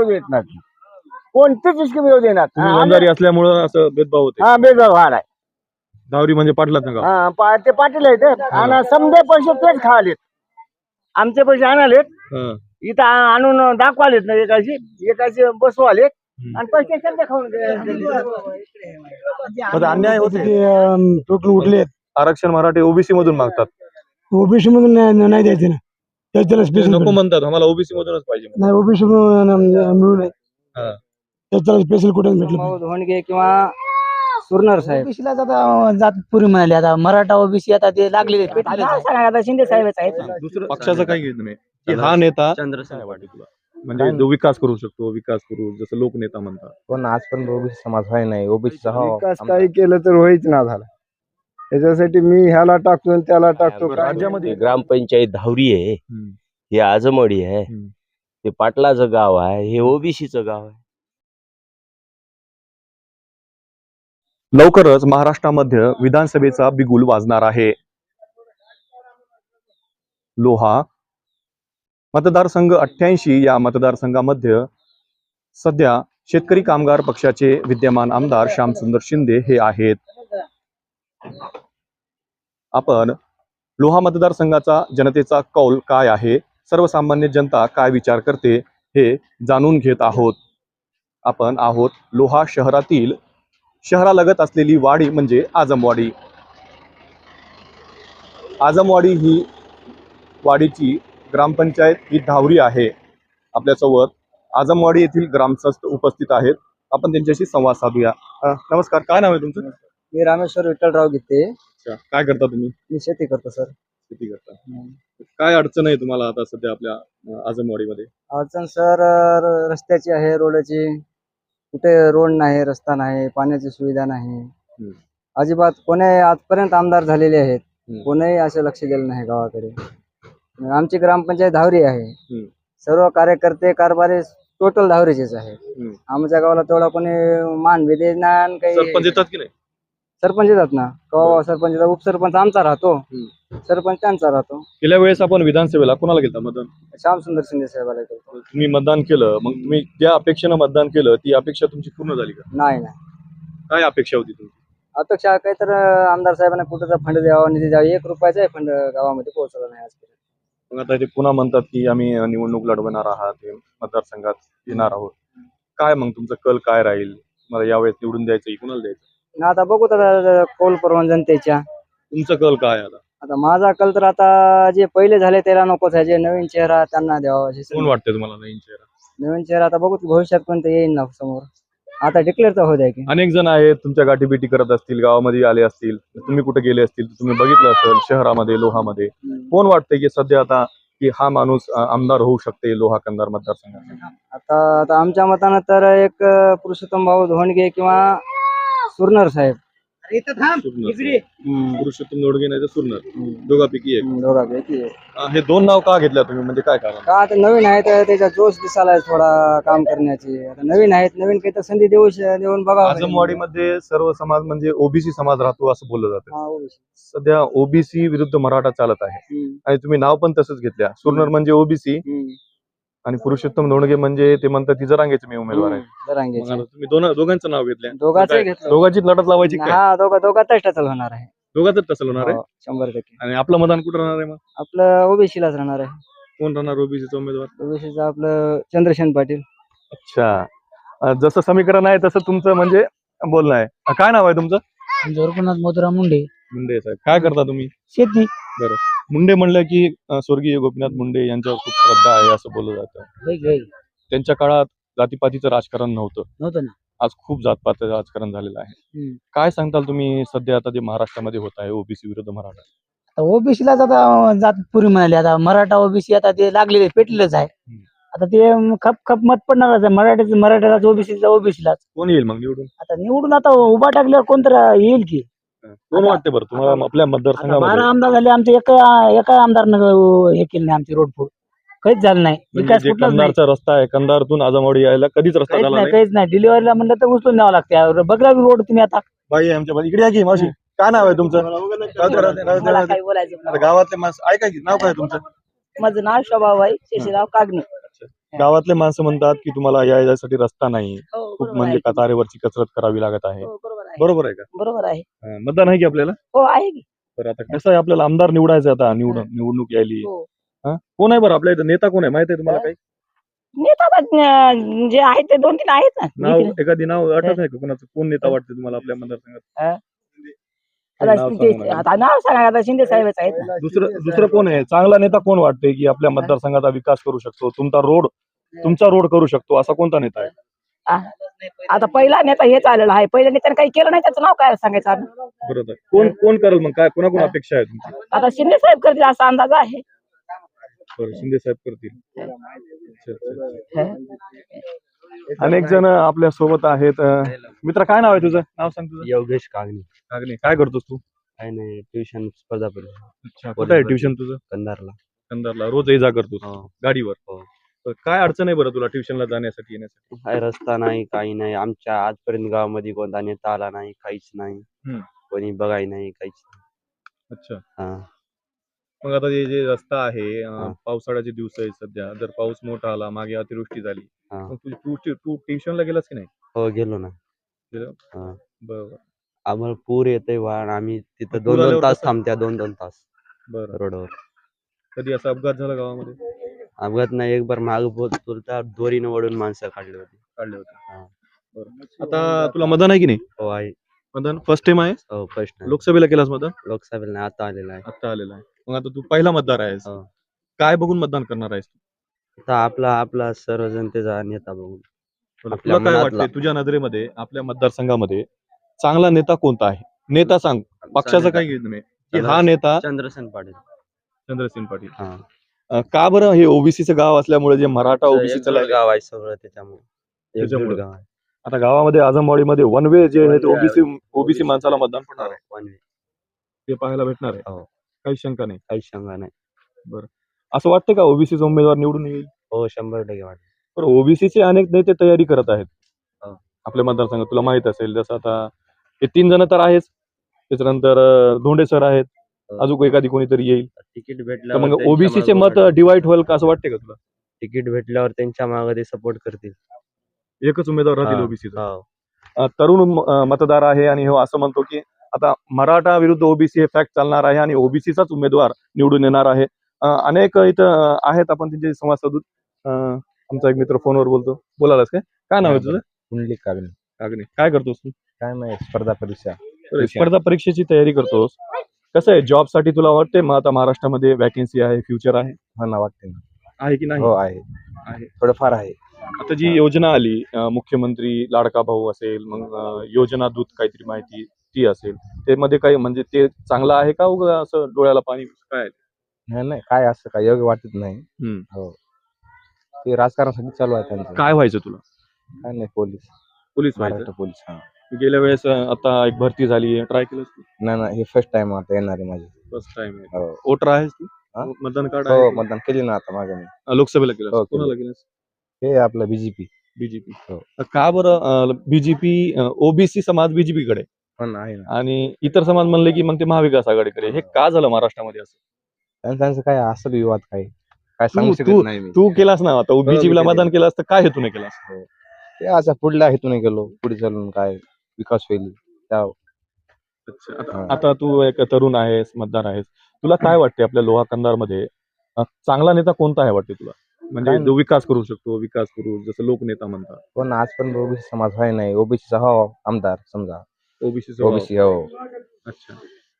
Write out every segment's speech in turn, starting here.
येऊ देत नाही कोणतीच स्कीम येऊ देणार? तुम्ही वंजारी असल्यामुळं असं भेदभाव होते. हा बेजार व्हायला धावरी म्हणजे पाटलाच नका हा पा- ते पाटील आहेत आणि समजे पैसे तेच खावालेत आमचे पैसे आणालेत. इथं आ- आणून दाखवालेत ना एकाशी. एकाशी बसवालेत. आणि पैसे समजे खाऊन अन्याय होते. टोटल उठले आरक्षण मराठी ओबीसी मधून मागतात. ओबीसी मधून नाही नाही द्यायचे ना. त्याच त्याला ते स्पेशल नको म्हणतात आम्हाला ओबीसी मधूनच पाहिजे नाही ओबीसी मिळू नये. हा. त्याच त्याला स्पेशल कुठे भेटलं धोंडगे किंवा सुरनर साहेब. ओबीसीला आता जात पुरी म्हणाली आता मराठा ओबीसी आता ते लागलेले आहेत, पेटलेले आहेत. आता शिंदे साहेबच आहेत दुसरं पक्षाचं काही घेत नाही. की हा नेता काय वाटतं तुला. म्हणजे जो विकास करू शकतो विकास करू जसं लोकनेता म्हणतात. पण आजपर्यंत ओबीसी समाज व्हाय नाही. ओबीसीचा विकास काही केलं तर होईच ना झाला. त्याच्यासाठी मी ह्याला टाकतो आणि त्याला टाकतो. राज्यामध्ये? ग्रामपंचायत धावरी आहे. हे आजमवाडी आहे. ते पाटलाचं गाव आहे. हे ओबीसीचं गाव आहे. लवकरच महाराष्ट्रामध्ये विधानसभेचा बिगुल वाजणार आहे. लोहा मतदारसंघ अठ्ठ्याऐंशी या मतदारसंघामध्ये सध्या शेतकरी कामगार पक्षाचे विद्यमान आमदार श्यामसुंदर शिंदे हे आहेत. आपण लोहा मतदारसंघाचा जनतेचा कौल काय आहे? सर्वसामान्य जनता काय विचार करते हे जाणून घेत आहोत. आपण आहोत लोहा शहरातील शहरालगत असलेली वाडी म्हणजे आजमवाडी. आजमवाडी ही वाडीची ग्रामपंचायत ही धावरी आहे. आपल्यासोबत आजमवाडी येथील ग्रामस्थ उपस्थित आहेत. आपण त्यांच्याशी संवाद साधूया. नमस्कार. काय नाव आहे तुमचं? मी रामेश्वर विठ्ठलराव गीते. अच्छा. काय करता तुम्ही? मी शेती करतो सर. शेती करता. काय अडचण आहे तुम्हाला आता सध्या आपल्या अं, आजमवाडीमध्ये? अडचण सर र- रस्त्याची आहे रोडची. कुठे रोड नाही रस्ता नाही पाण्याची सुविधा नाही. अजिबात कोणी आजपर्यंत आमदार झालेले आहेत हम्म. कोणीही असं लक्ष दिलं नाही गावाकडे. आमची ग्रामपंचायत धावरी आहे. हम्म. सर्व कार्यकर्ते कारभारी टोटल धावरीचेच आहे हम्म. आमच्या गावाला तेवढा कोणी मान बी देणार काही सरपंच येतात की नाही? सरपंच येतात ना. कवा सरपंच. उपसरपंच आमचा राहतो. सरपंच त्यांचा राहतो. गेल्या वेळेस आपण विधानसभेला कोणाला गेलता मतदान? श्यामसुंदर शिंदे साहेबाला करतो तुम्ही मतदान केलं मग तुम्ही ज्या अपेक्षेनं मतदान केलं ती अपेक्षा तुमची पूर्ण झाली का? नाही नाही. काय अपेक्षा होती तुमची? अपेक्षा काय तर आमदार साहेबांना कुठेचा फंड द्यावा निधी द्यावा एक रुपयाचा फंड गावामध्ये पोहोचवला नाही आजपर्यंत मग आता ते पुन्हा म्हणतात की आम्ही निवडणूक लढवणार आहात हे मतदारसंघात येणार आहोत. काय मग तुमचं कल काय राहील? मला यावेळेस निवडून द्यायचं कुणाला द्यायचं आता बघू आता कौल परवान जनतेच्या. तुमचं कल काय आहे आता? आता माझा कल तर आता जे पहिले झाले त्याला नकोच आहे. जे नवीन चेहरा त्यांना द्यावा. अशी कोण संधी. वाटतंय तुम्हाला नवीन चेहरा? नवीन चेहरा आता बघू भविष्यात कोणतं येईल ना समोर. आता डिक्लेअर तर होऊ द्या की. अनेक जण आहेत तुमच्या गाठीभेटी करत असतील गावामध्ये आले असतील तुम्ही कुठे गेले असतील तुम्ही बघितलं असेल शहरामध्ये लोहामध्ये. कोण वाटतंय की सध्या आता की हा माणूस अं, आमदार होऊ शकते लोहा कंदार मतदारसंघात? आता आता आमच्या मतानं तर एक अं, पुरुषोत्तम भाऊ धोंडगे किंवा सुरनर साहेब. पुरुषोत्तम नोडगे नाही तर सुरणार दोघापैकी एक. दोघांपैकी एक. हे दोन नाव का घेतल्या तुम्ही? म्हणजे काय कारण? का आता नवीन आहे तर त्याचा जोश दिसायला थोडा काम करण्याची. आता नवीन आहेत नवीन काही तर संधी देऊ श- देऊन बघा आजमवाडीमध्ये सर्व समाज म्हणजे ओबीसी समाज राहतो असं बोललं जातं. हा. सध्या ओबीसी विरुद्ध मराठा चालत आहे. आणि तुम्ही नाव पण तसंच घेतल्या. सुरनर म्हणजे ओबीसी. आणि पुरुषोत्तम धोंडगे म्हणजे ते म्हणतात ती जरांगेचे मी उमेदवार आहे. जरांगेचे. मग तुम्ही दोन दोघांचं नाव घेतलं दोघांचंही घेतलं. दोघांची लढत लावायची काय? हा दोघा होणार आहे. दोघांच तसं होणार आहे? हो, शंभर टक्के. आणि आपलं मतदान कुठं राहणार आहे मग? आपलं ओबीसीलाच राहणार आहे. कोण राहणार ओबीसीचा उमेदवार? ओबीसीचं आपलं चंद्रशेन पाटील. अच्छा. अं, जसं समीकरण आहे तसं तुमचं म्हणजे बोलणं आहे. अं, काय नाव आहे तुमचं? जोरकुनाथ मधुराव मुंडे. मुंडे साहेब. काय करता तुम्ही? शेती. मुंडे म्हणलं की अं, स्वर्गीय गोपीनाथ मुंडे यांच्यावर खूप श्रद्धा आहे असं बोललं जातं. होय की होय. त्यांच्या काळात जातीपातीचं राजकारण नव्हतं. नव्हतं ना. आज खूप जातपात राजकारण झालेलं आहे. हम्म. काय सांगताल तुम्ही? सध्या आता जे महाराष्ट्रामध्ये होत आहे ओबीसी विरुद्ध मराठा. आता ओबीसीलाच आता जात पुरी म्हणाली. आता मराठा ओबीसी आता ते लागलेले आहेत, पेटलेलंच आहे. आता ते खप खप मत पडणारच आहे. मराठीच मराठ्यालाच ओबीसीचा ओबीसीलाच. कोण येईल मग निवडून? आता निवडून आता उभा टाकल्यावर कोणतरी येईल की? कोण वाटते बरं? तुम्हाला आपल्या आता बारा मतदारसंघामध्ये आमदार झाले आमचे एका एका आमदारनं हे केलं नाही आमची रोड फूड. काहीच झालं नाही. म्हणजे विकास जे कुठलाच नाही. कंधारचा रस्ता आहे कंधारतून आजमवाडी यायला कधीच रस्ता काहीच झाला नाही नाही. काहीच नाही. डिलिव्हरीला म्हणलं तर उचलून न्यावं लागते. बघला रोड तुम्ही आता. बाई आहे आमच्या इकडे या की मावशी. काय नाव आहे तुमचं? राहू दे, राहू दे, राहू दे, राहू मला दे. काही बोलायचं आता गावातले माणसं ऐका की नाव काय तुमचं? माझं नाव शोभाबाई शेषराव कागणे. गावातले माणसं म्हणतात की तुम्हाला यायसाठी रस्ता नाही. हो, खूप म्हणजे. कतारेवरची कसरत करावी लागत आहे. हो, आहे. बरोबर आहे का? बरोबर आहे. हा, मतदान आहे की आपल्याला? हो आहे की. तर आता कसं आहे आपल्याला आमदार निवडायचं आता निवडून निवडणूक यायली. हो. हा? कोण आहे बरं? आपल्या इथं नेता कोण आहे? माहिती आहे तुम्हाला काही? नेता अं, जे आहेत ते दोन तीन आहेत ना. नाव एखादी नाव आठवत नाही का? कोणाचं? कोण नेता वाटते तुम्हाला आपल्या मतदारसंघात? हा? आता नाव सांगा ना. आता नाव सांगा आता शिंदे साहेबच आहेत ना. दुसरं दुसरं कोण आहे? चांगला नेता कोण वाटते की आपल्या मतदारसंघाचा विकास करू शकतो? तुमचा रोड तुमचा रोड करू शकतो असा कोणता नेता आहे? आता पहिला नेता हेच आलेला आहे. पहिल्या नेत्याने काही केलं नाही त्याचं नाव काय सांगायचं आम्ही? बरोबर. कोण कोण करेल मग? काय कोणाकोण अपेक्षा आहे तुमची? आता शिंदे साहेब करतील असा अंदाज आहे. बरं शिंदे साहेब करतील. अच्छा, अच्छा, अच्छा. अनेक जण आपल्यासोबत आहेत. अं, मित्र काय नाव आहे तुझं? नाव सांग तुझं. योगेश कागणे. कागणे. काय करतोस तू? काय नाही ट्युशन स्पर्धा परीक्षा अच्छा कुठं आहे ट्युशन तुझं? कंधारला. कंधारला. रोज ये जा करतोस? हो. गाडीवर? हो. काय अडचण आहे बरं तुला ट्युशनला जाण्यासाठी येण्यासाठी काय रस्ता नाही काही नाही आमच्या आजपर्यंत गावामध्ये कोणता नेता आला नाही काहीच नाही हम्म. कोणी बघाय नाही काहीच नाही अच्छा हा. मग आता हे जे रस्ता आहे अं, हा. पावसाळ्याचे दिवस आहे सध्या जर पाऊस मोठा आला मागे अतिवृष्टी झाली हा. मग तू तू तू ट्युशनला गेलास की नाही हो गेलो ना गेलो? हा. बरं आम्हाला पूर येतोय वाहन आम्ही तिथं पूर दोन दोन आल्यावर तास कसं? थांबत्या दोन दोन तास बरं रोडवर कधी असा अपघात झाला गावामध्ये अपघात नाही एक बार माग बोलता दोरीनं वडून माणसं काढली होती. काढले होते. हा. आता तुला मतदान आहे की नाही? हो आहे. मतदान फर्स्ट टाइम आहे? हो फर्स्ट लोकसभेला केलास मतदान लोकसभेला नाही आता आलेला आहे. आता आलेला आहे. मग आता तू पहिला मतदार आहेस. हो. काय बघून मतदान करणार आहेस आता आपला आपला सर्व जनतेचा नेता बघून. तुला आपल्या काय मनातला. वाटते तुझ्या नजरेमध्ये आपल्या मतदारसंघामध्ये चांगला नेता कोणता आहे? नेता सांग. पक्षाचं काही घेत नाही. की हा नेता चंद्रसेन पाटील. चंद्रसेन पाटील. हा. अं, का बरं हे ओबीसीचं गाव असल्यामुळे जे मराठा ओबीसीचं एकजूट गाव आहे सगळं त्याच्यामुळे. एकजूट त्याच्यामुळे. गाव आहे. आता गावामध्ये आजमवाडीमध्ये वन वे जे आहे ते One way ओबीसी ओबीसी माणसाला मतदान पडणार आहे. One way. ते पाहायला भेटणार आहे. हो. काही शंका नाही. काही शंका नाही. असं वाटतं का ओबीसीचा उमेदवार निवडून येईल? हो शंभर टक्के वाटत. पण ओबीसीचे अनेक नेते तयारी करत आहेत. हो. आपल्या मतदारसंघात तुला माहीत असेल जसं आता हे तीन जण तर आहेच. त्याच्यानंतर अं, धोंडे सर आहेत. हो. अजून एखादी कोणीतरी येईल. तिकीट तर भेटल्यावर मग त्यांच्या ओबीसीचे मागं मत उभं डिवाइड होईल का असं वाटते का तुला. तिकीट भेटल्यावर त्यांच्या मागे ते सपोर्ट करतील. एकच उमेदवार राहतील हा. ओबीसीचा हो. तरुण म- मतदार आहे आणि हो असं म्हणतो की आता मराठा विरुद्ध ओबीसी हे फॅक्ट चालणार आहे आणि ओबीसीचाच उमेदवार निवडून येणार आहे. अं, अनेक इथं अं, आहेत आपण त्यांचे संवाद साधू अं, आमचा एक मित्र फोनवर बोलतो. बोलायलाच काय? काय नाव आहे तुझं? कुंडली कागणे. कागणे. काय करतोस तू? काय नाही स्पर्धा परीक्षा. स्पर्धा परीक्षेची तयारी करतोस. कसं आहे जॉबसाठी तुला वाटते मग आता महाराष्ट्रामध्ये वॅकेन्सी आहे फ्युचर आहे? हो ना वाटते ना. आहे की नाही? हो आहे. आहे. थोडंफार आहे. आता जी योजना आली अं, मुख्यमंत्री लाडका भाऊ असेल मग अं, योजना दूत काहीतरी माहिती ती असेल ते मध्ये काही म्हणजे ते चांगलं आहे का उगा असं डोळ्याला पाणी काय? नाही नाही काय असं काय योग्य वाटत नाही. हम्म. हो. ते राजकारणासाठी चालू आहे त्यांचं. काय व्हायचं तुला? काय नाही पोलीस. पोलीस व्हायचं? महाराष्ट्र पोलीस हा. गेल्या वेळेस आता एक भरती झाली ट्राय केलं नाही नाही हे फर्स्ट टाइम आता येणार आहे माझी. फर्स्ट टाइम आहे. हो. वोटर आहेस तू? हा? मतदान कार्ड हो आहे? मतदान केली ना आता मागे मी. अं, लोकसभेला केलं हो, केलं. कोणाला केलंस? हे आपलं बीजेपी बीजेपी हो. का बरं बीजेपी ओबीसी समाज बीजेपी कडे? पण आहे ना. आणि इतर समाज म्हणले की मग ते महाविकास आघाडीकडे. हे का झालं महाराष्ट्रामध्ये असं? त्यांचं त्यांचं काय असं विवाद काय? काय सांगू शकत नाही मी. तू केलास ना आता? बीजेपीला हो, केलं. मतदान केलं असतं. काय हेतूने केलास ते असं पुढल्या हेतून गेलो पुढे चालून काय? विकास होईल त्या अच्छा, आता-. आता तू एक तरुण आहेस मतदार आहेस. तुला काय वाटते आपल्या लोहा कंधारमध्ये? अं, चांगला नेता कोणता आहे वाटते तुला? म्हणजे काय- जो विकास करू शकतो विकास करू जसं लोकनेता म्हणतात. पण आजपर्यंत ओबीसी समाज व्हाय नाही. ओबीसीचा हो आमदार समजा. ओबीसी ओबीसी हो. अच्छा.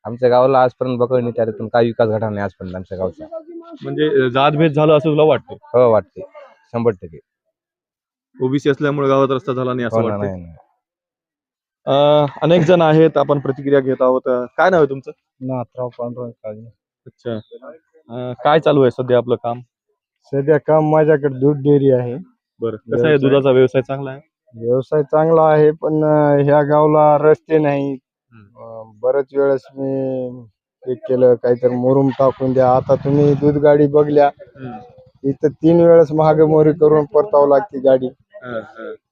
आमच्या गावाला आजपर्यंत बघणी त्यातून काय विकास घडला नाही आजपर्यंत आमच्या गावचा. म्हणजे अं, जातभेद झालं असं तुला वाटतं? हो वाटते. शंभर टक्के. ओबीसी असल्यामुळे गावात रस्ता झाला नाही असं हो ना वाटतं नाही नाही. अनेक जण आहेत आपण प्रतिक्रिया घेत आहोत. काय नाव आहे तुमचं? नाथराव पांडुरंग काळे अच्छा. अं, काय चालू आहे सध्या आपलं काम? सध्या काम माझ्याकडे दूध डेअरी आहे. बरं. कसं आहे? दुधाचा व्यवसाय चांगला आहे? व्यवसाय चांगला आहे पण अं, ह्या गावला रस्ते नाही. अं, बरेच वेळेस मी हे केलं काहीतरी मुरुम टाकून द्या. आता तुम्ही दूध गाडी बघल्या इथं तीन वेळेस महागमोरी करून परतावं लागते गाडी.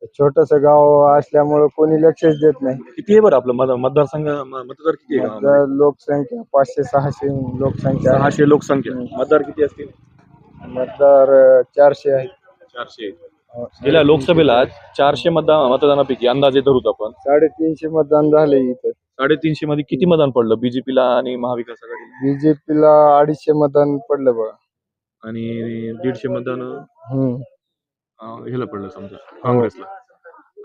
छोटस गाव असल्यामुळे कोणी लक्षच देत नाही. किती आहे बरं आपलं मत- मतदारसंघ म- मतदार किती आहे गावामध्ये? लोकसंख्या पाचशे सहाशे लोकसंख्या आहे. सहाशे लोकसंख्या. मतदार किती असतील? मतदार अं, चारशे आहे चारशे. गेल्या लोकसभेला चारशे मतदान मतदानापैकी अंदाजे धरूत आपण. साडेतीनशे मतदान झाले इथं. साडेतीनशे मध्ये किती मतदान पडलं बीजेपीला आणि महाविकास आघाडीला? बीजेपीला अडीचशे मतदान पडलं बघा. आणि दीडशे मतदान? हम्म. अं, ह्याला पडलं समजा काँग्रेसला.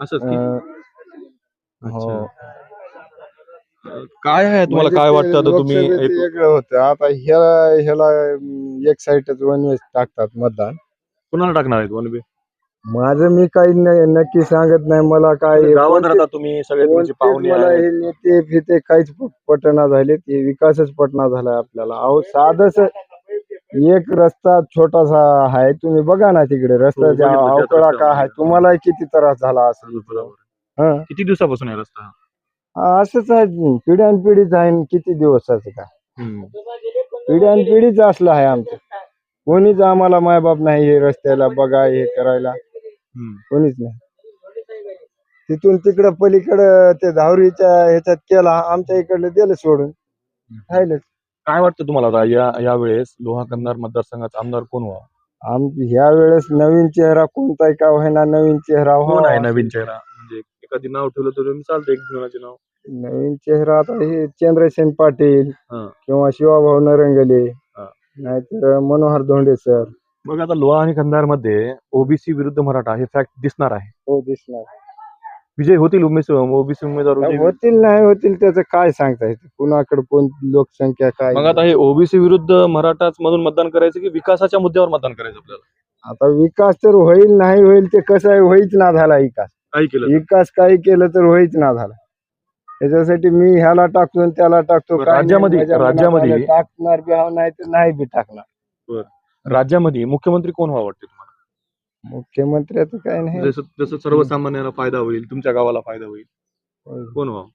असंच की? अं, अच्छा. हो. अं, काय आहे तुम्हाला म्हणजे काय ते वाटतं? आता तुम्ही लोकसभेचं एक- वेगळं होतं. आता ह्याला ह्याला अं, एक साईडच वन वेज टाकतात मतदान. कुणाला टाकणार आहेत वन बी माझं मी काही न- नक्की सांगत नाही. मला काय गावात राहता तुम्ही सगळे तुमचे कोणतेच पाहुणे मला आहेत. हे नेते फिते काहीच पटना झाले ते विकासच पटना झालाय आपल्याला. अहो साधस एक रस्ता छोटासा आहे तुम्ही बघा ना तिकडे बघितलं त्यात अवकळा काय आहे तुम्हाला किती त्रास झाला असेल हा. किती दिवसापासून आहे रस्ता? हा, असंच आहे पिढ्यानपिढीच आहे आणि किती दिवसाचं काय हम्म. पिढ्यानपिढीच असलं आहे आमचं. कोणीच आम्हाला मायबाप नाही हे रस्त्याला बघा हे करायला. हम्म. कोणीच नाही. तिथून तिकडं पलीकडं ते धावरीच्या ह्याच्यात केला आमच्या इकडलं दिलं सोडून. राहिलं काय वाटतं तुम्हाला आता या या वेळेस लोहा कंधार मतदारसंघाचा आमदार कोण व्हावा आम ह्या वेळेस नवीन चेहरा कोणताही का होईना नवीन चेहरा कोण व्हावा. आहे नवीन चेहरा म्हणजे एखादी नाव ठेवलं तर चालतं एक जणाचे नाव नवीन चेहरा आता हे चंद्रसेन पाटील हा. किंवा शिवाभाऊ नरंगले हा. नाहीतर मनोहर धोंडे सर मग आता लोहा आणि कंधारमध्ये ओबीसी विरुद्ध मराठा हे फॅक्ट दिसणार आहे हो दिसणार विजय होतील ओबीसी उमेदवार विजयी होतील. नाही होतील त्याचं काय सांगता येतं? कुणाकडे कोण लोकसंख्या काय मग आता हे ओबीसी विरुद्ध मराठाच मधून मतदान करायचं की विकासाच्या मुद्द्यावर मतदान करायचं आपल्याला? आता विकास तर होईल नाही होईल ते कसं आहे होईच ना झाला विकास. काही केलं विकास काही केलं तर होईच ना झाला. त्याच्यासाठी मी ह्याला टाकतो आणि त्याला टाकतो. बरं, काय नाही, राज्यामध्ये- माझ्या मनात राज्यामध्ये- आलं, टाकणार बी हाव नाही तर नाही बी टाकणार. राज्यामध्ये मुख्यमंत्री कोण व्हावं वाटते? मुख्यमंत्र्याचं काय नाही. जसं जसं सर्वसामान्यांना फायदा होईल तुमच्या गावाला फायदा होईल. कोण व्हावं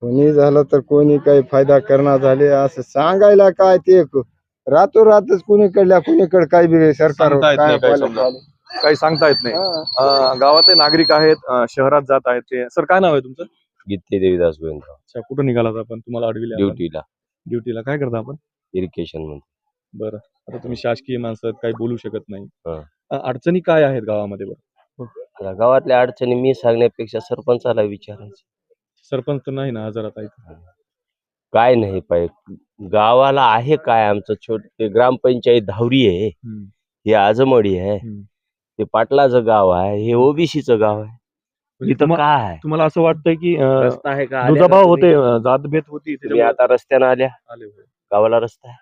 कोणी झालं तर कोणी काही फायदा करणार झाले असं सांगायला काय ते क- रातोरातच कुणीकडल्या कुणीकडे काही बी सरकार सांगता येत काय नाही काही समजा. सांगता येत नाही. हा. अं, गावातले नागरिक आहेत अं, शहरात जात आहेत ते. सर काय नाव आहे तुमचं? गीते देवीदास गोविंदराव. अच्छा कुठं निघालात आपण? तुम्हाला अडविले ड्युटीला. ड्युटीला. काय करता आपण? इरिगेशनमध्ये. बरं. आता तुम्ही शासकीय माणसं आहेत, काही बोलू शकत नाही. हा. अं, अडचणी काय आहेत गावामध्ये बरं? आता गावातल्या अडचणी मी सांगण्यापेक्षा सरपंचाला विचारायचं. सरपंच तर नाही ना हजारात आहेत. काय नाही पाहिजे गावाला आहे काय आमचं छोट ते ग्रामपंचायत धावरी आहे. हम्म. हे आजमवाडी आहे. हम्म. ते पाटलाचं गाव आहे. हे ओबीसीचं गाव आहे. म्हणजे इथं तुम्हा- काय आहे? तुम्हाला असं वाटतंय की अं, रस्ता आहे का? आल्या का दुजाभाव तुम्ही? होते अं, जातभेद होती तुम्ही त्याच्यामुळे आता रस्त्यानं आल्या. आले होते. गावाला रस्ता आहे.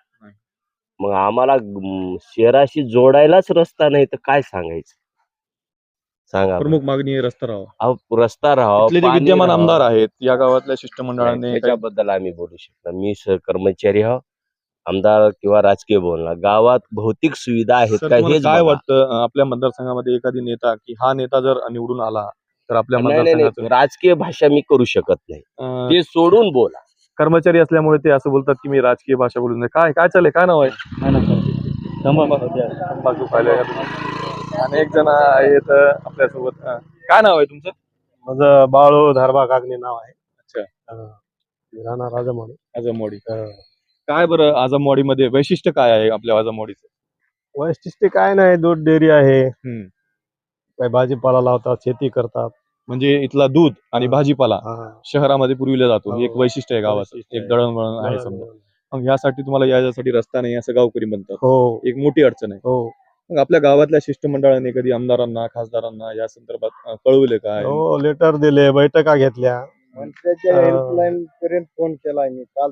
मग आम्हाला शहराशी जोडायलाच रस्ता नाही तर काय सांगायचं? सांगा. प्रमुख मागणी आहे रस्ता राहावा. अहो रस्ता राहावा इथले जे पाणी विद्यमान. आमदार आहेत या गावातल्या शिष्टमंडळाने काही- त्याच्याबद्दल आम्ही बोलू शकतो मी सहकर्मचारी आहो. आमदार किंवा राजकीय बोलणार गावात भौतिक सुविधा आहेत सर, का तुम्हाला हेच काय बघा. वाटतं? अं, आपल्या मतदारसंघामध्ये एखादी नेता की हा नेता जर निवडून आला तर आपल्या नाही, नाही, नाही, मतदारसंघाचं राजकीय भाषा मी करू शकत नाही. अं, ते सोडून बोला. कर्मचारी असल्यामुळे ते असं बोलतात की मी राजकीय भाषा बोलून. काय काय चाललंय? काय नाव आहे? आणि एक जण आहेत आपल्यासोबत. काय नाव आहे तुमचं? माझं बाळू धारबा कागणे नाव आहे. अच्छा. राहणार राजामाने आजमवाडी काय बरं आजमवाडीमध्ये वैशिष्ट्य काय आहे आपल्या आजमवाडीचं वैशिष्ट्य काय नाही दूध डेअरी आहे. हम्म. काही भाजीपाला लावतात शेती करतात. म्हणजे इथला दूध आणि. भाजीपाला शहरामध्ये पुरविला जातो. एक. वैशिष्ट्य आहे गावाचं. एक. दळणवळण आहे समजा. मग यासाठी तुम्हाला यासाठी रस्ता नाही असं गावकरी म्हणतात. हो. एक मोठी अडचण आहे. हो. मग आपल्या गावातल्या शिष्टमंडळाने कधी आमदारांना खासदारांना या संदर्भात कळवले काय हो लेटर दिले बैठका घेतल्या. पर्यंत फोन केलाय मी काल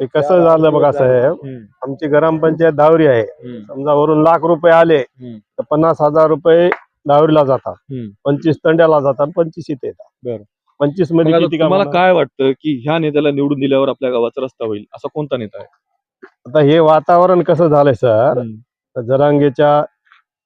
ते कसं झालं बघा साहेब? आमची ग्रामपंचायत धावरी आहे. समजा वरून लाख रुपये आले. तर पन्नास हजार रुपये धावरीला जातात. पंचवीस तंड्याला जातात पंचवीस इथे. येतात. पंचवीसमध्ये किती कामाला? काय वाटतं की ह्या नेत्याला निवडून दिल्यावर आपल्या गावाचा रस्ता होईल? असा कोणता नेता आहे? आता हे वातावरण कसं झालंय सर? जरांगेच्या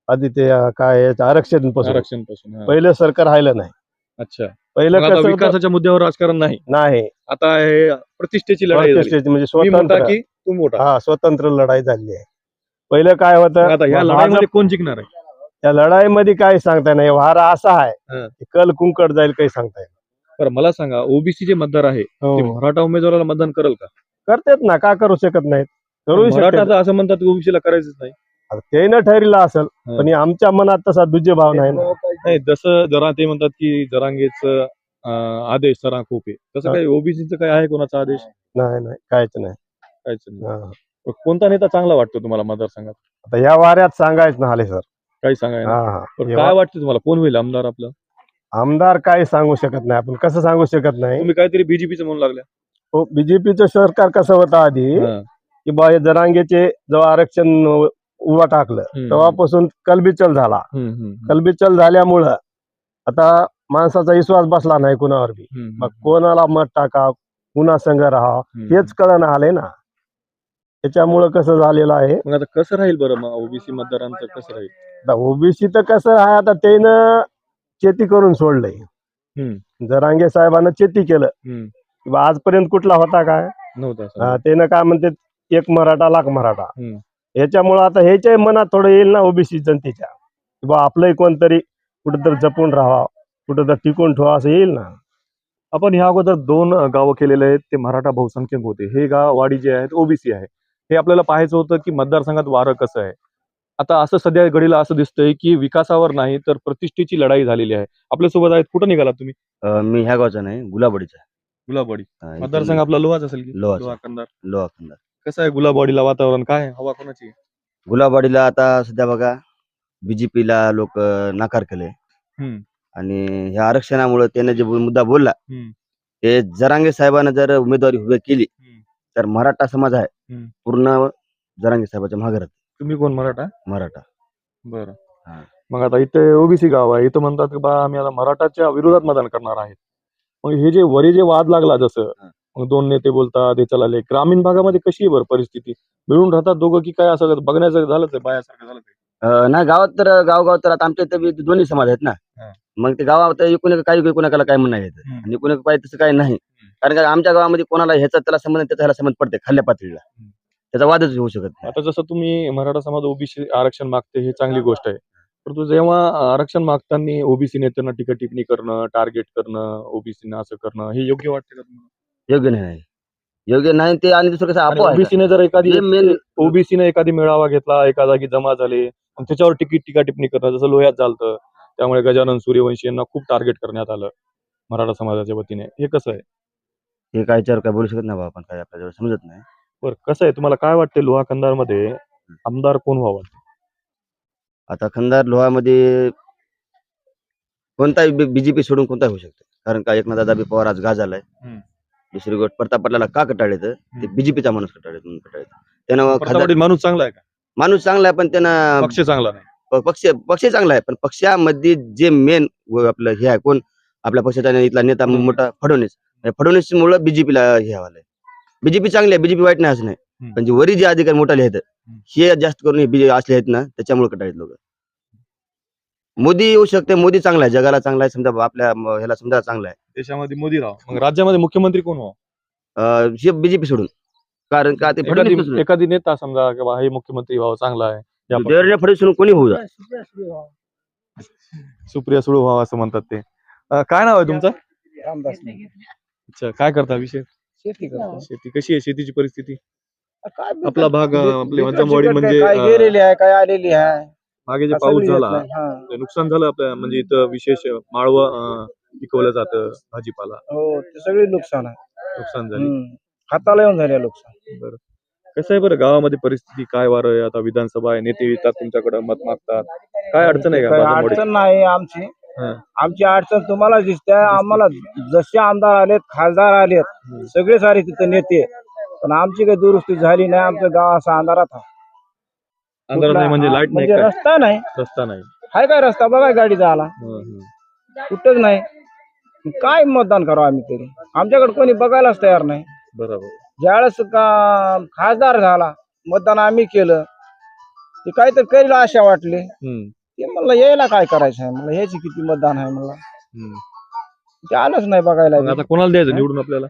आधी ते काय आरक्षणपासून आरक्षणपासून. पहिलं सरकार राहिलं नाही. अच्छा. पहिलं? विकासाच्या मुद्द्यावर राजकारण नाही. नाही. आता हे प्रतिष्ठेची लढाई म्हणजे स्वतंत्र. की तू मोठा. हा स्वतंत्र लढाई झाली आहे. पहिलं काय होतं आता भाजप- लढाईमध्ये कोण जिंकणार आहे? त्या लढाईमध्ये काय सांगता नाही वारा असा आहे. की कल कुंकड जाईल काही सांगता येईल बरं मला सांगा ओबीसी जे मतदार आहे ते हो. मराठा उमेदवाराला मतदान करेल का? करतेत ना का करू शकत नाहीत? करू शकतात. मराठा असं म्हणतात ओबीसीला करायचंच नाही. आता ते न ठरलं असेल पण हे आमच्या मनात तसा दुजे भाव नाही ना. नाही जसं जरा ते म्हणतात की जरांगेच आदेश सरा खूप. आहे तसं हा. काही ओबीसीचं काय आहे कोणाचा आदेश? नाही नाही काहीच नाही. काहीच नाही. हा. कोणता नेता चांगला वाटतो तुम्हाला मतदारसंघात? आता या वाऱ्यात सांगायचं ना आले सर. काही सांगायला हा हा. पण हे काय वाटतं तुम्हाला? कोण होईल आमदार आपलं? आमदार काय सांगू शकत नाही. आपण कसं सांगू शकत नाही? तुम्ही काहीतरी बीजेपीचं म्हणून लागल्या. हो बीजेपीचं सरकार कसं होतं आधी हा. की बा हे जरांगेचे जेव्हा आरक्षण उभा टाकलं हम्म. तेव्हापासून कलबिचल झाला. हम्म, हम्म, हम्म, कलबिचल झाल्यामुळं आता माणसाचा विश्वास बसला नाही कुणावर बी हम्म, मग कोणाला मत टाका कुणा संघ राहा हम्म. हेच कळणं आलंय ना. त्याच्यामुळं कसं झालेलं आहे? मग आता कसं राहील बरं मग ओबीसी मतदारांचं? कसं राहील? आता ओबीसी तर कसं आहे आता त्यानं शेती करून सोडलंय. जरांगे साहेबांना शेती केलं. किंवा आजपर्यंत कुठला होता काय नव्हतं त्यानं काय म्हणते एक मराठा लाख मराठा. याच्यामुळं आता ह्याच्या मनात थोडं येईल ना ओबीसी जनतेच्या. किंवा आपलंही कोणतरी कुठंतरी जपून राहावा कुठं टिकून ठेवा असं येईल ना. आपण ह्या अगोदर दोन गावं केलेले आहेत ते मराठा बहुसंख्यक होते. हे गाव वाडी जे आहेत ओबीसी आहे. हे आपल्याला पाहायचं होतं की मतदारसंघात वारं कसं आहे. आता असं सध्या घडीला असं दिसतंय की विकासावर नाही तर प्रतिष्ठेची लढाई झालेली आहे आपल्यासोबत आहेत कुठं निघाला तुम्ही अं, मी ह्या गावचा नाही गुलाबडीचा. गुलाबवाडी हा, इथून मतदारसंघ आपला लोहाच असेल की लोहाच. लोहा कंदार लोहा. कसं आहे गुलाबवाडीला वातावरण काय आहे? हवा कोणाची आहे? गुलाबवाडीला आता सध्या बघा बीजेपीला लोक नाकार केले हम्म. आणि ह्या आरक्षणामुळे त्याने जे मुद्दा बोलला हम्म. ते जरांगे साहेबांना जर उमेदवारी उभी केली हम्म. तर मराठा समाज आहे हम्म. पूर्ण जरांगे साहेबाच्या मागे राहते तुम्ही कोण मराठा? मराठा. बरं. हा. मग आता इथे ओबीसी गाव आहे. इथं म्हणतात की बा आम्ही आता मराठाच्या विरोधात मतदान करणार आहे मग हे जे वरी जे वाद लागला जसं हा. मग दोन नेते बोलतात हे चलाले ग्रामीण भागामध्ये कशी आहे बरं परिस्थिती? मिळून राहतात दोघं की काय असं बघण्याचं आहे बायासारखं झालं अं, नाही गावात तर गाव गाव तर आता आमच्या इथे बी दोन्ही समाज आहेत ना. हा. मग ते गावात एकूण एक काही कोणाला काय म्हणणं येत. हम्म. आणि एक पाहिजे तसं काही नाही. कारण का आमच्या गावामध्ये कोणाला ह्याचा त्याला संबंध त्याचा ह्याला संबंध पडते खाल्ल्या पातळीला. हम्म. त्याचा वादच होऊ शकत नाही. आता जसं तुम्ही मराठा समाज ओबीसी आरक्षण मागते ही चांगली गोष्ट आहे. परंतु जेव्हा आरक्षण मागताना ओबीसी नेत्यांना टीका टिप्पणी करणं टार्गेट करणं ओबीसीनं असं करणं हे योग्य वाटतं का तुम्हाला? योग्य नाही. योग्य नाही ते आणि दुसरं कसं आपण ओबीसीने जर एखादी ओबीसीने एखादी मेळावा घेतला एका जागी जमा झाले आणि त्याच्यावर तिकीट टीका टिप्पणी करणं जसं लोह्यात झालं त्यामुळे गजानन सूर्यवंशी यांना खूप टार्गेट करण्यात आलं मराठा समाजाच्या वतीने. हे कसं आहे? हे काय याच्यावर काय बोलू शकत नाही आपण काय आपल्याला समजत नाही. बरं कसं आहे? तुम्हाला काय वाटते लोहा कंधारमध्ये आमदार कोण व्हावं? आता खंदार लोहामध्ये कोणताही बीजेपी सोडून कोणताही होऊ शकतो. कारण का एकनाथ दादा पवार आज गाजालाय. हम्म. दुसरी गोष्ट प्रताप पाटलाला का कटाळले तर ते. बीजेपीचा माणूस कटाळले म्हणून कटाळले त्यानं खासदार- माणूस चांगला आहे का? माणूस चांगला आहे पण त्यानं पक्ष चांगला नाही. प- पक्ष पक्ष चांगला आहे पण पक्षामध्ये जे मेन आपलं हे आहे कोण आपल्या पक्षाचा इथला नेता. मोठा फडणवीस. फडणवीस मुळे बीजेपीला हे हवालंय. बीजेपी चांगली आहे बीजेपी वाईट नाही असं नाही. पण जे वरी जे अधिकारी मोठाले आहेत हे जास्त करून बीजे असले आहेत ना त्याच्यामुळे कटाळीत लोक मोदी येऊ शकते मोदी चांगला आहे जगाला चांगला आहे समजा आपल्या म- ह्याला समजा चांगला आहे. देशामध्ये मोदी राव. मग राज्यामध्ये मुख्यमंत्री कोण अं, हे बीजेपी सोडून. कारण का ते एखादी नेता समजा की बा हे मुख्यमंत्री व्हावं चांगला आहे. या. देवेंद्र फडणवीस सोडून कोणी होऊ जा सुप्रिया सुळू व्हावं. असं म्हणतात ते. अं, काय नाव आहे तुमचं? रामदास अच्छा काय करता विषय? शेती करतो. शेती कशी आहे शेतीची परिस्थिती? काय आपला भाग आपली वंजमवाडी म्हणजे काय अं, गेलेली आहे काय आलेली आहे. मागे जे असं पाऊस येत झाला. नाही. हा. ते नुकसान झालं आपल्या म्हणजे इथं विशेष माळवं अं, पिकवलं जातं भाजीपाला. हो ते सगळे नुकसान आहे. नुकसान झाले. हम्म. हाताला येऊन झाले नुकसान. बरं. कसं आहे बरं गावामध्ये परिस्थिती काय वारं आहे? आता विधानसभा आहे नेते येतात तुमच्याकडे मत मागतात. काय अडचण आहे का काही? अडचण नाही आमची. आमची अडचण तुम्हाला दिसते आम्हाला जसे आमदार आलेत खासदार आलेत सगळे सारे तिथे नेते पण आमची काही दुरुस्ती झाली नाही आमचं गाव असा अंधारात आहे. म्हणजे लाइट नाही म्हणजे रस्ता नाही. रस्ता नाही. हाय काय रस्ता? बघा गाडी जायला हं, हं. कुठंच नाही. काय मतदान करावं आम्ही तरी? आमच्याकडे कोणी बघायलाच तयार नाही. बरोबर. ज्यावेळेस का खासदार झाला मतदान आम्ही केलं ते काहीतरी करील आशा वाटली. ते म्हणलं यायला काय करायचं आहे? म्हणलं ह्याची किती मतदान आहे म्हणलं. ते आलंच नाही बघायला मग. आता कोणाला द्यायचं निवडून आपल्याला?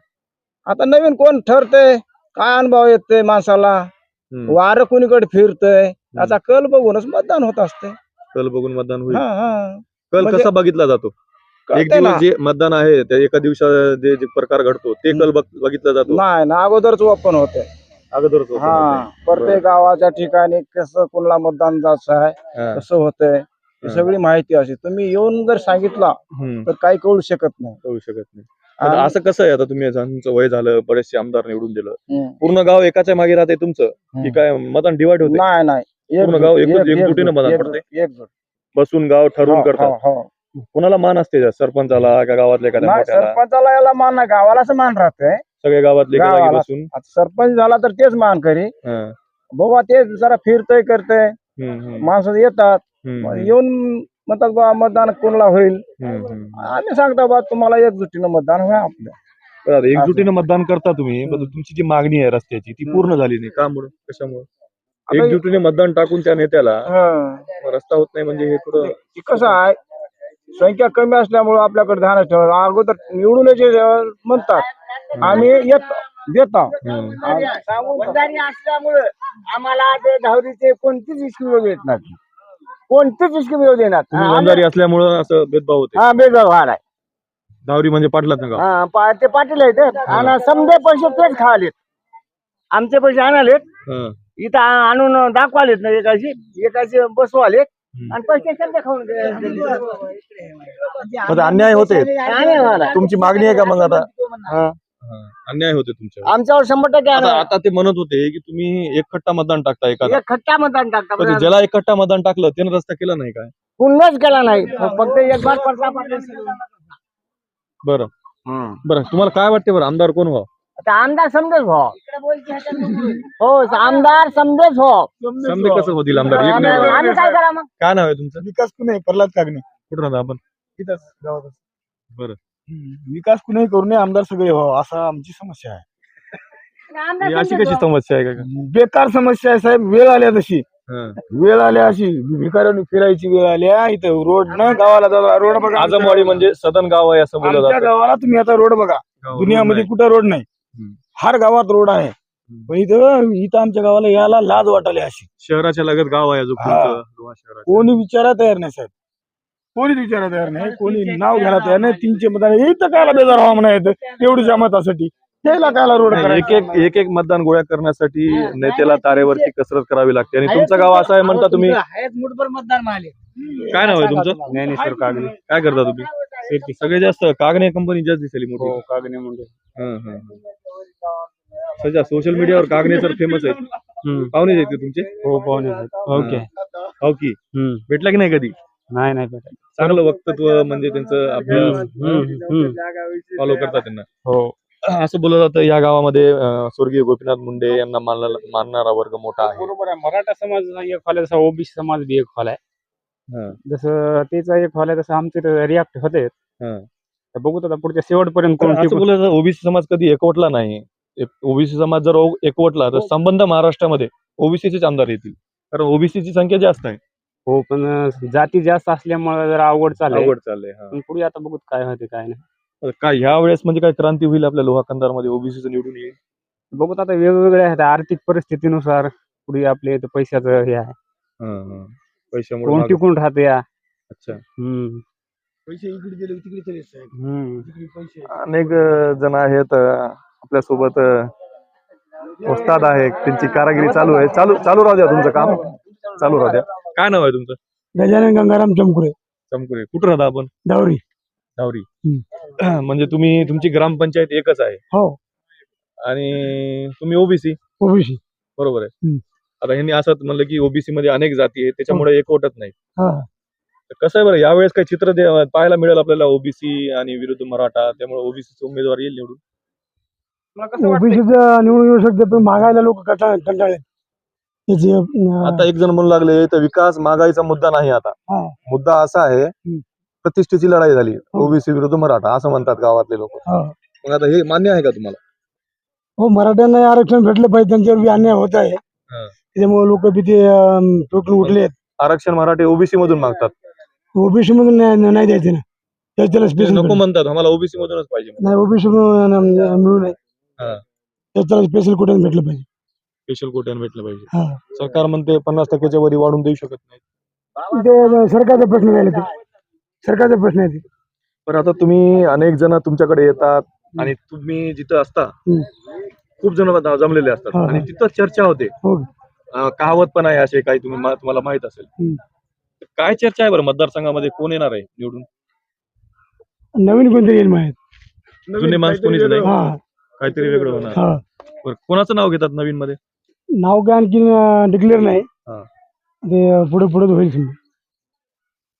आता नवीन कोण ठरतंय? काय अनुभव येतोय माणसाला. वारं कुणीकडे फिरतंय? त्याचा कल बघूनच मतदान होत असते. कल बघून मतदान होईल. हा हा. कल म्हणजे- कसा बघितला जातो? एक कळतंय ना. दिवस जे मतदान आहे त्या एका दिवसात जे जे प्रकार घडतो ते कल बघ- बघितला जातो? नाही ना अगोदरच ओपन होते. अगोदरच होतं हा. प्रत्येक गावाच्या ठिकाणी कसं कोणाला मतदान जायचं आहे हा. कसं होतंय ही हा. सगळी माहिती असते तुम्ही येऊन जर सांगितला हम्म, तर काही कळू शकत नाही कळू शकत नाही आता असं कसं आहे आता तुम्ही तुमचं वय झालं बरेचसे आमदार निवडून दिलं हम्म. पूर्ण गाव एकाच्या मागे राहते तुमचं की. काय मतदान डिवाइड होते नाही नाही पूर्ण गाव एकजुटीनं मतदान एकजूट- पडते? एकजूट. बसून गाव ठरवून हो, करतात हो, हो. कोणाला मान असते सरपंचाला का गावातल्या एखाद्या नाही मोठ्याला सरपंचाला याला मान नाही गावालाच मान राहतंय सगळ्या गावातले एका जागी गावाला. बसून आता सरपंच झाला तर तेच मान करी हा. बाबा ते जरा फिरतय करतय. हम्म, हम्म, माणसं येतात. हम्म, मग हम्म, येऊन म्हणतात बा मतदान कोणाला होईल? हम्म, हम्म. आम्ही सांगतो बा तुम्हाला एकजुटीनं मतदान व्हा आपलं. बरं, आता एकजुटीनं मतदान करता तुम्ही पण तुमची जी मागणी आहे रस्त्याची ती पूर्ण झाली नाही. का म्हणून कशामुळे? एकजुटीने मतदान टाकून त्या नेत्याला हं. मग रस्ता होत नाही म्हणजे हे थोडं ते कसं आहे संख्या कमी असल्यामुळे आपल्याकडे ध्यान ठेवलं अगोदर निवडून जेव्हा म्हणतात आम्ही येत देतो असल्यामुळं आम्हाला ते दहावीचे कोणतीच स्कीम येत नाही कोणतीच स्कीम येऊ देणार तुम्ही वंजारी असल्यामुळं असं भेदभाव होते. हा बेजबार आहे धावरी म्हणजे पाटलाच ना गाव. हा पा- ते पाटील आहेत आणि समजे पैसे तेच खावालेत आमचे पैसे आणालेत. हं. इथं आ- आणून दाखवालेत ना एकाशी. एकाशी बसवालेत. आणि पैसे खाऊन ते अन्याय होते. आमच्यावर तुमची मागणी आहे का मग आता? हं. अन्याय होते तुमच्या शंभर टक्के आता. आता ते म्हणत होते की तुम्ही एक खट्टा मतदान टाकता एखादा. एक खट्टा मतदान पण ते टाकता ज्याला एक खट्टा मतदान टाकलं त्यानं रस्ता केला नाही काय? पुण्यच केला नाही. फक्त एक बार पडता बरं. बरं तुम्हाला काय वाटते बरं? आमदार कोण व्हा आता आमदार समजेच हो. हो आमदार समजेच हो. समजे कसं होतील आमदार? एक आम्ही काय करा मग? काय नाव आहे तुमचं? विकास कुणी प्रल्हाद कागणे. कुठं राहता आपण? इथंच गावातच. बरं. हम्म. विकास कुणी करू नये आमदार सगळे व्हावं असं आमची समस्या आहे. आमदार ही अशी समजेच कशी हो. समस्या आहे का? बेकार समस्या आहे साहेब वेळ आल्या तशी. हं. वेळ आल्या अशी भिकाऱ्यांनी फिरायची वेळ आल्या इथं रोड न गावाला जाता रोड बघा. आजमवाडी म्हणजे सदन गाव आहे असं बोललं आमच्या जातं. गावाला तुम्ही आता रोड बघा. दुनियामध्ये कुठं रोड नाही. हर गावात रोड आहे. पण इथं इथं आमच्या गावाला यायला लाज वाटायला अशी. शहराच्या लगत गाव आहे हा. शहराच्या. कोणी विचारा तयार नाही साहेब. कोणीच विचारा तयार नाही. कोणी नाव घ्यायला तयार नाही. तीनशे मतदान इथं कायला बेजार व्हा म्हणा येतं एवढी मतासाठी त्याला कायला रोड नाही, एक एक एक एक मतदान गोळा करण्यासाठी नेत्याला तारेवरची कसरत करावी लागते. आणि तुमचं गाव असं आहे म्हणता तुम्ही? मुठभर मतदान माले. काय नाव आहे तुमचं? ज्ञानेश्वर कागणे. काय करता तुम्ही? सगळे जास्त कागणे कंपनी जास्त दिसली मोठी. कागणे म्हणजे हं, हं, हं. सध्या सोशल मीडियावर कागणे तर फेमस आहेत. पाहुणे आहेत ते तुमचे? हो पाहुणे ओके. हो. की? भेटला की नाही कधी? नाही नाही भेटत चांगलं वक्तत्व म्हणजे त्यांचं अभ्यास फॉलो करतात त्यांना. हो. असं बोललं जातं या गावामध्ये अं, स्वर्गीय गोपीनाथ मुंडे यांना मानला मानणारा वर्ग मोठा आहे. बरोबर आहे. मराठा समाज एक हॉल आहे तसा ओबीसी समाज बी एक हॉल आहे. हं, जसं त्याचा एक हॉल आहे तसं आमचे रिॲक्ट होते हं. तर बघू आता पुढच्या शेवटपर्यंत कोण ओबीसी समाज कधी एकवटला नाही. ओबीसी समाज जर एकवटला तर संबंध महाराष्ट्रामध्ये ओबीसीचेच आमदार येतील. कारण ओबीसीची संख्या जास्त आहे. हो पण जाती जास्त असल्यामुळे जरा अवघड चाललंय. अवघड चाललंय हा. पण पुढे आता बघू काय होते काय नाही. काय ह्या वेळेस म्हणजे काय क्रांती होईल आपल्या लोहा कंधारमध्ये ओबीसीचं निवडून येईल? बघू आता वेगवेगळे आहेत आर्थिक परिस्थितीनुसार पुढे आपले इथं पैशाचं हे आहे. हं, हं. पैशामुळे कोण टिकून राहते या? अच्छा. हम्म. पैसे इकडे गेले तिकडे चले साहेब. हम्म. अनेक जण आहेत आपल्यासोबत उस्ताद आहे त्यांची कारागिरी चालू आहे. चालू चालू राहू द्या तुमचं काम. चालू राहू द्या. काय नाव आहे तुमचं? गजानन गंगाराम चमकुरे. चमकुरे. कुठं राहता आपण? दावरी धावरी म्हणजे तुम्ही तुमची ग्रामपंचायत एकच आहे. हो. आणि तुम्ही ओबीसी? ओबीसी. बरोबर आहे. हम्म. आता ह्यांनी असं म्हणलं की ओबीसी मध्ये अनेक जाती आहेत त्याच्यामुळे एकवटत नाही. हा. तर कसं आहे बरं यावेळेस काही चित्र दे- पाहायला मिळेल आपल्याला ओबीसी आणि विरुद्ध मराठा त्यामुळे ओबीसी उमेदवार येईल निवडून? ओबीसीचं निवडून येऊ शकते पण मागायला लोक कंटाळ कंटाळे त्याचे अं, आता एक जण म्हणू लागले तर विकास महागाईचा मुद्दा नाही आता. हा. मुद्दा असा आहे प्रतिष्ठेची लढाई झाली ओबीसी विरुद्ध मराठा असं म्हणतात गावातले लोक. हा. मग आता हे मान्य आहे का तुम्हाला? हो मराठ्यांना आरक्षण भेटलं पाहिजे त्यांच्यावर बी अन्याय होत आहे. हा. त्याच्यामुळे लोक बी ते अं, पेटून उठले आरक्षण मराठे ओबीसी मधून मागतात. ओबीसी मधून नाही नाही द्यायचे ना. त्याला त्याला स्पेशल नको म्हणतात. आम्हाला ओबीसी मधूनच पाहिजे नाही ओबीसी मिळू नये. हा. त्याला स्पेशल कुठे भेटलं पाहिजे. स्पेशल कोट्यान भेटलं पाहिजे. हा. सरकार म्हणते पन्नास टक्क्याच्या वरी वाढून देऊ शकत नाही. ते सरकारचा प्रश्न राहिला ते सरकारचा प्रश्न आहे ते पण आता तुम्ही अनेक जण तुमच्याकडे येतात आणि तुम्ही जिथं असता हम्म. खूप जण जमलेले असतात. हा, हा. आणि तिथं चर्चा होते. हो. अं, कहावत पण आहे असे काही तुम्ही मा- तुम्हाला माहीत असेल. हम्म. काय चर्चा आहे बरं? मतदारसंघामध्ये कोण येणार आहे निवडून? नवीन कोणतरी येईल माहीत जुने माणूस कोणीच नाही? हा. काहीतरी वेगळं होणार. हा. बरं कोणाचं नाव घेतात नवीन मध्ये नाव काय आणखी डिक्लेअर नाही. हा. ते पुढे पुढे होईल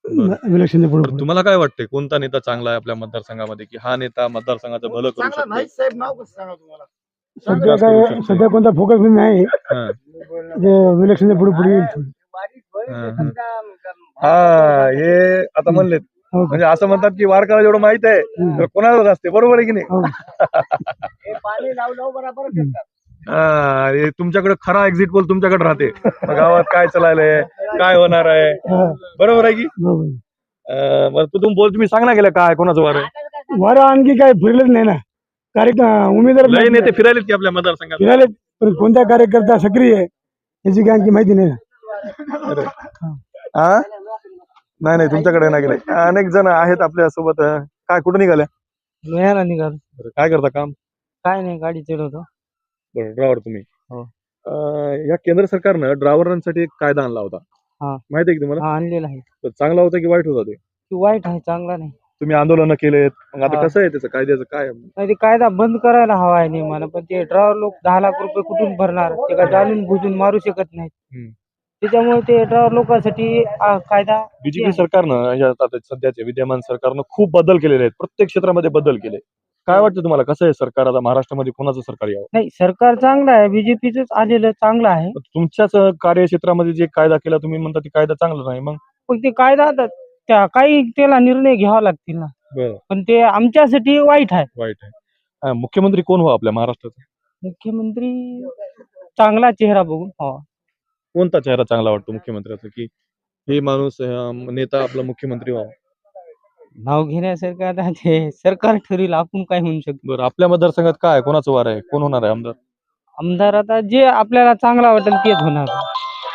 इलेक्शन पुढे तुम्हाला काय वाटतंय? कोणता नेता चांगला आहे आपल्या मतदारसंघामध्ये? की हा नेता मतदारसंघाचं भलं करू चांगला शकतो नाही साहेब नाव कसं सांगा तुम्हाला? सध्या जास्त काय शकतो. सध्या कोणता फोकस नाही. हा. ते इलेक्शन पुढे पुढे येईल. हा, हा हे आता म्हणलेत. हो. म्हणजे असं म्हणतात की वारकाला जेवढं माहीत आहे तर कोणालाच असते. बरोबर आहे की नाही? हो. हे पाणी लावू लावू बरोबर येतात हा, हे तुमच्याकडे खरा एक्झिट पोल तुमच्याकडे राहते. मग गावात काय चाललंय काय होणार आहे? हा, बरोबर आहे की? बरोबर. अं, मग तू तुम्ही बोल तुम्ही सांग ना गेलं काय कोणाचं वार? आहे वारं आणखी काय फिरलेच नाही ना. कार्यक्रम उमेदवार लय नाही. नेते फिरायलेत की आपल्या मतदारसंघात? फिरायले पण कोणता कार्यकर्ता सक्रिय आहे याची काय आणखी माहिती नाही ना. हा. नाही नाही तुमच्याकडे नाही गेले. अनेक जण आहेत आपल्यासोबत. काय कुठं निघाल्या? लोह्याला निघाल. बरं, काय करता काम? काय नाही गाडी चढवतो बरं ड्रायव्हर तुम्ही? हो. अं, या केंद्र सरकारनं ड्रायव्हरांसाठी एक कायदा आणला होता. हा. माहिती आहे की तुम्हाला? हा आणलेला आहे. तर चांगला होता की वाईट होता ते? ती वाईट आहे चांगला नाही. तुम्ही आंदोलन केलेत. मग आता हा. कसं आहे त्याचं? कायद्याचं काय आहे? नाही ते कायदा बंद करायला हवा आहे नियमानं पण ते ड्रायव्हर लोक दहा लाख रुपये कुठून भरणार? ते काय जाणून बुजून मारू शकत नाहीत. हम्म. त्याच्यामुळे ते ड्रायव्हर लोकांसाठी कायदा बीजेपी सरकारनं या आता सध्याचे विद्यमान सरकारनं खूप बदल केलेले आहेत. प्रत्येक क्षेत्रामध्ये बदल केले काय वाटतं तुम्हाला? कसं आहे सरकार आता महाराष्ट्रामध्ये? कोणाचं सरकार यावं? नाही सरकार चांगलं आहे. बीजेपीच आलेलं चांगलं आहे. पण तुमच्याच कार्यक्षेत्रामध्ये जे कायदा केला तुम्ही म्हणता ते कायदा चांगला नाही. मग? पण ते कायदा आता त्या काही त्याला निर्णय घ्यावा लागतील ना. पण ते आमच्यासाठी वाईट आहे. वाईट आहे. हा, मुख्यमंत्री कोण व्हा आपल्या महाराष्ट्राचा? मुख्यमंत्री चांगला चेहरा बघून हो. कोणता चेहरा चांगला वाटतो मुख्यमंत्र्याचा? की हे माणूस अं, नेता आपला मुख्यमंत्री व्हावा. नाव घेण्यासारखं आता ते सरकार ठरविल आपण काय होऊ शकतो? बरं आपल्या मतदारसंघात काय आहे? कोणाचं वार आहे? कोण होणार आहे आमदार? आमदार आता जे आपल्याला चांगला वाटेल तेच होणार.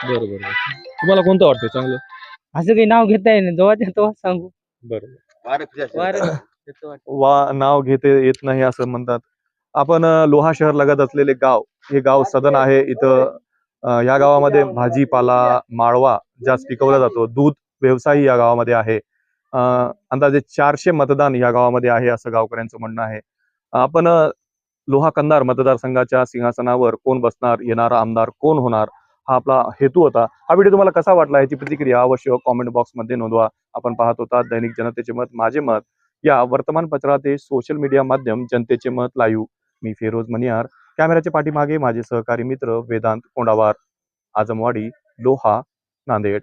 बरं बरं. तुम्हाला कोणतं वाटतं चांगलं? असं काही नाव घेता येईल जेव्हा ते तेव्हा सांगू. बरं वारं. वा नाव घेते येत नाही असं म्हणतात. आपण अं, लोहा शहर लगत असलेले गाव हे गाव सदन आहे इथं. या गावामध्ये भाजीपाला माळवा जास्त पिकवला जातो दूध व्यवसाय या गावामध्ये आहे. अंदाजे चारशे मतदान या गावामध्ये आहे असं गावकऱ्यांचं म्हणणं आहे. आपण लोहा कंदार मतदारसंघाच्या सिंहासनावर कोण बसणार येणारा आमदार कोण होणार हा आपला हेतू होता. हा व्हिडिओ तुम्हाला कसा वाटला याची प्रतिक्रिया अवश्य कॉमेंट बॉक्समध्ये नोंदवा. आपण पाहत होता दैनिक जनतेचे मत माझे मत. या वर्तमानपत्राचे सोशल मीडिया माध्यम जनतेचे मत लाईव्ह. मी फिरोज मनियार कॅमेऱ्याच्या पाठीमागे माझे सहकारी मित्र वेदांत कोंडावार आजमवाडी लोहा नांदेड.